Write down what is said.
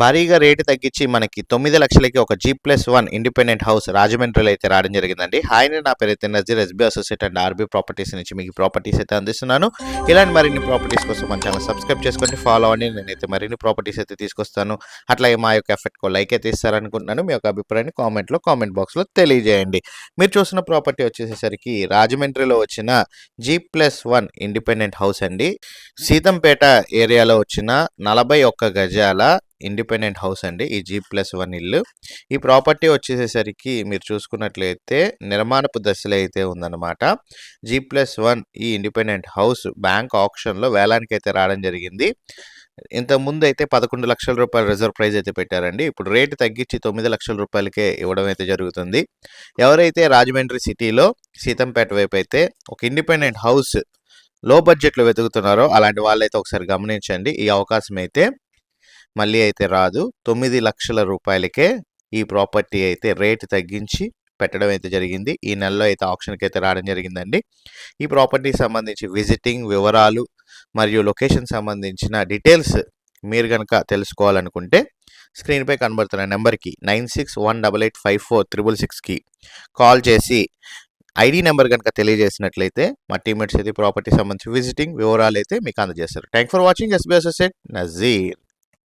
భారీగా రేటు తగ్గించి మనకి తొమ్మిది లక్షలకి ఒక G plus one independent house రాజమండ్రిలో అయితే రావడం జరిగిందండి. హాయ్ నా పేరు అయితే Nazeer SB associate and RB properties నుంచి మీకు ప్రాపర్టీస్ అయితే అందిస్తున్నాను. ఇలాంటి మరిన్ని ప్రాపర్టీస్ కోసం మన ఛానల్ సబ్స్క్రైబ్ చేసుకొని ఫాలో అవ్వండి. నేనైతే మరిన్ని ప్రాపర్టీస్ అయితే తీసుకొస్తాను. అట్లాగే మా యొక్క ఎఫెక్ట్కో లైక్ అయితే ఇస్తారనుకుంటున్నాను. మీ యొక్క అభిప్రాయాన్ని కామెంట్లో కామెంట్ బాక్స్లో తెలియజేయండి. మీరు చూసిన ప్రాపర్టీ వచ్చేసేసరికి రాజమండ్రిలో వచ్చిన G plus one independent house అండి. సీతంపేట ఏరియాలో వచ్చిన నలభై ఒక్క గజాల ఇండిపెండెంట్ హౌస్ అండి. ఈ జీ ప్లస్ వన్ ఇల్లు. ఈ ప్రాపర్టీ వచ్చేసేసరికి మీరు చూసుకున్నట్లయితే నిర్మాణపు దశలో అయితే ఉందన్నమాట. జీ ప్లస్ వన్ ఈ ఇండిపెండెంట్ హౌస్ బ్యాంక్ ఆప్షన్లో వేలానికి అయితే రావడం జరిగింది. ఇంతకుముందు అయితే పదకొండు లక్షల రూపాయల రిజర్వ్ ప్రైజ్ అయితే పెట్టారండి. ఇప్పుడు రేటు తగ్గించి తొమ్మిది లక్షల రూపాయలకే ఇవ్వడం అయితే జరుగుతుంది. ఎవరైతే రాజమండ్రి సిటీలో సీతంపేట వైపు అయితే ఒక ఇండిపెండెంట్ హౌస్లో బడ్జెట్లో వెతుకుతున్నారో అలాంటి వాళ్ళైతే ఒకసారి గమనించండి. ఈ అవకాశం అయితే మళ్ళీ అయితే రాదు. తొమ్మిది లక్షల రూపాయలకే ఈ ప్రాపర్టీ అయితే రేటు తగ్గించి పెట్టడం అయితే జరిగింది. ఈ నెలలో అయితే ఆప్షన్కి అయితే రావడం జరిగిందండి. ఈ ప్రాపర్టీకి సంబంధించి విజిటింగ్ వివరాలు మరియు లొకేషన్ సంబంధించిన డీటెయిల్స్ మీరు కనుక తెలుసుకోవాలనుకుంటే స్క్రీన్పై కనబడుతున్న నెంబర్కి nine six one double eight five four triple సిక్స్కి కాల్ చేసి ఐడి నెంబర్ కనుక తెలియజేసినట్లయితే మా టీమేట్స్ అయితే ప్రాపర్టీ సంబంధించి విజిటింగ్ వివరాలు అయితే మీకు అందజేస్తారు. Thank for watching. SB associate Nazeer.